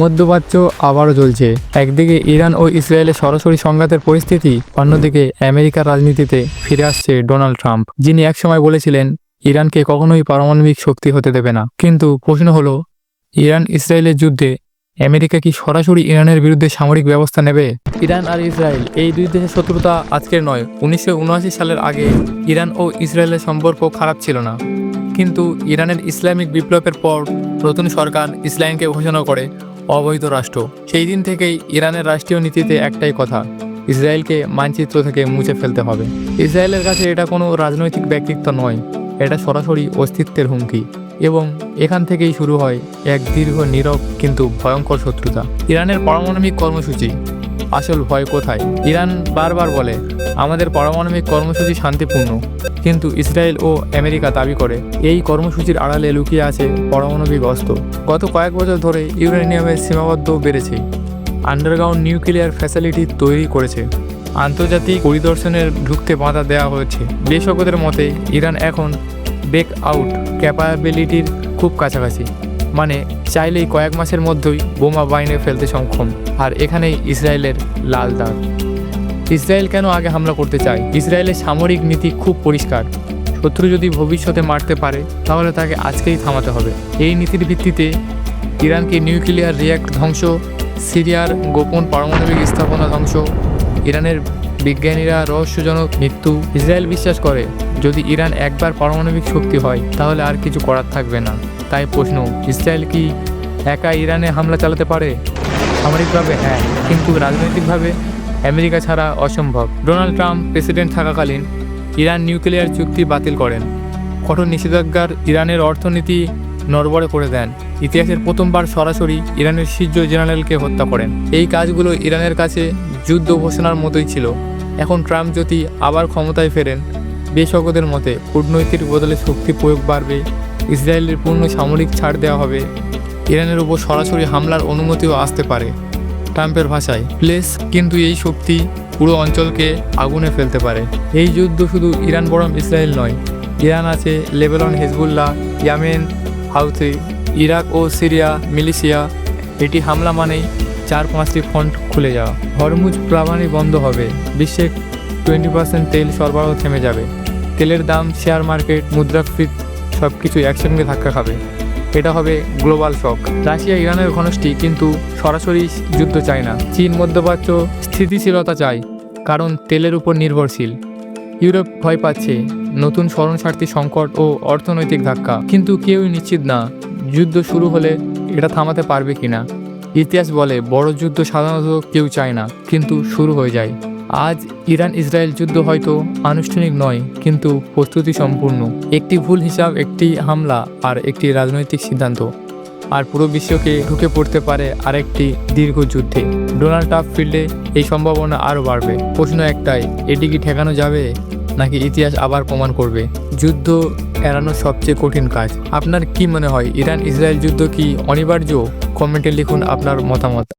মধ্যপ্রাচ্য আবারও চলছে একদিকে ইরান ও ইসরায়েলের সরাসরি সংঘাতের পরিস্থিতি, অন্যদিকে আমেরিকার রাজনীতিতে ফিরে আসছে ডোনাল্ড ট্রাম্প, যিনি একসময় বলেছিলেন, ইরানকে কখনোই পারমাণবিক শক্তি হতে দেবে না। কিন্তু প্রশ্ন হলো, ইরান ইসরায়েলের যুদ্ধে আমেরিকা কি সরাসরি ইরানের বিরুদ্ধে সামরিক ব্যবস্থা নেবে? ইরান আর ইসরায়েল, এই দুই দেশের শত্রুতা আজকের নয়। উনিশশো সালের আগে ইরান ও ইসরায়েলের সম্পর্ক খারাপ ছিল না। কিন্তু ইরানের ইসলামিক বিপ্লবের পর নতুন সরকার ইসলামকে ঘোষণা করে অবৈধ রাষ্ট্র। সেই দিন থেকেই ইরানের রাষ্ট্রীয় নীতিতে একটাই কথা, ইসরায়েলকে মানচিত্র থেকে মুছে ফেলতে হবে। ইসরায়েলের কাছে এটা কোনো রাজনৈতিক ব্যক্তিত্ব নয়, এটা সরাসরি অস্তিত্বের হুমকি। এবং এখান থেকেই শুরু হয় এক দীর্ঘ, নীরব, কিন্তু ভয়ঙ্কর শত্রুতা। ইরানের পারমাণবিক কর্মসূচি, আসল ভয় কোথায়? ইরান বারবার বলে আমাদের পারমাণবিক কর্মসূচি শান্তিপূর্ণ। কিন্তু ইসরায়েল ও আমেরিকা দাবি করে, এই কর্মসূচির আড়ালে লুকিয়ে আছে পারমাণবিক অস্ত্র। গত কয়েক বছর ধরে ইউরেনিয়ামের সীমাবদ্ধ বেড়েছে। আন্ডারগ্রাউন্ড নিউক্লিয়ার ফ্যাসিলিটি তৈরি করেছে। আন্তর্জাতিক পরিদর্শনের ঢুকতে বাধা দেওয়া হয়েছে। বিশেষজ্ঞদের মতে, ইরান এখন বেক আউট ক্যাপাবিলিটির খুব কাছাকাছি। মানে চাইলেই কয়েক মাসের মধ্যেই বোমা বাইনে ফেলতে সক্ষম। আর এখানেই ইসরায়েলের লাল দাগ। ইসরায়েল কেন আগে হামলা করতে চায়? ইসরায়েলের সামরিক নীতি খুব পরিষ্কার। শত্রু যদি ভবিষ্যতে মারতে পারে, তাহলে তাকে আজকেই থামাতে হবে। এই নীতির ভিত্তিতে ইরানকে নিউক্লিয়ার রিয়াক্ট ধ্বংস, সিরিয়ার গোপন পারমাণবিক স্থাপনা ধ্বংস, ইরানের বিজ্ঞানীরা রহস্যজনক মৃত্যু। ইসরায়েল বিশ্বাস করে, যদি ইরান একবার পারমাণবিক শক্তি হয়, তাহলে আর কিছু করার থাকবে না। তাই প্রশ্ন, ইসরায়েল কি একা ইরানে হামলা চালাতে পারে? সামরিকভাবে হ্যাঁ কিন্তু রাজনৈতিকভাবে? আমেরিকা ছাড়া অসম্ভব। ডোনাল্ড ট্রাম্প প্রেসিডেন্ট থাকাকালীন ইরান নিউক্লিয়ার চুক্তি বাতিল করেন। কঠোর নিষেধাজ্ঞার ইরানের অর্থনীতি নড়বড়ে করে দেন। ইতিহাসের প্রথমবার সরাসরি ইরানের শীর্ষ জেনারেলকে হত্যা করেন। এই কাজগুলো ইরানের কাছে যুদ্ধ ঘোষণার মতোই ছিল। এখন ট্রাম্প যদি আবার ক্ষমতায় ফেরেন বিশেষজ্ঞদের মতে কূটনৈতিক বদলে শক্তি প্রয়োগ বাড়বে, ইসরায়েলের পূর্ণ সামরিক ছাড় দেওয়া হবে, ইরানের উপর সরাসরি হামলার অনুমতিও আসতে পারে। ট্রাম্পের ভাষায়, প্লেস কিন্তু এই শক্তি পুরো অঞ্চলকে আগুনে ফেলতে পারে। এই যুদ্ধ শুধু ইরান বরং ইসরায়েল নয়, ইরান আছে Lebanon, Hezbollah, Yemen, Houthi, Iraq ও সিরিয়া, মিলিশিয়া। এটি হামলা মানেই চার পাঁচটি ফ্রন্ট খুলে যাওয়া। হরমুজ প্লাবানি বন্ধ হবে, বিশ্বে টোয়েন্টি পার্সেন্ট তেল সরবরাহ থেমে যাবে। তেলের দাম, শেয়ার মার্কেট, মুদ্রাস্ফীতি সব কিছু একসঙ্গে ধাক্কা খাবে। এটা হবে গ্লোবাল শক। রাশিয়া ইরানের ঘনষ্টি কিন্তু সরাসরি যুদ্ধ চায় না। চীন মধ্যপ্রাচ্য স্থিতিশীলতা চায়, কারণ তেলের উপর নির্ভরশীল। ইউরোপ ভয় পাচ্ছে নতুন স্মরণশার্থী সংকট ও অর্থনৈতিক ধাক্কা। কিন্তু কেউই নিশ্চিত না যুদ্ধ শুরু হলে এটা থামাতে পারবে কিনা। ইতিহাস বলে বড় যুদ্ধ সাধারণত কেউ চায় না, কিন্তু শুরু হয়ে যায়। আজ ইরান ইসরায়েল যুদ্ধ হয়তো আনুষ্ঠানিক নয়, কিন্তু প্রস্তুতি সম্পূর্ণ একটি ভুল হিসাব, একটি হামলা আর একটি রাজনৈতিক সিদ্ধান্ত। আর পুরো বিশ্বকে ঢুকে পড়তে পারে আরেকটি দীর্ঘ যুদ্ধে। ডোনাল্ড ট্রাম্প ফিল্ডে এই সম্ভাবনা আরও বাড়বে। প্রশ্ন একটাই, এটি কি ঠেকানো যাবে, নাকি ইতিহাস আবার প্রমাণ করবে? যুদ্ধ এড়ানো সবচেয়ে কঠিন কাজ। আপনার কি মনে হয় ইরান ইসরায়েল যুদ্ধ কি অনিবার্য? কমেন্টে লিখুন আপনার মতামত।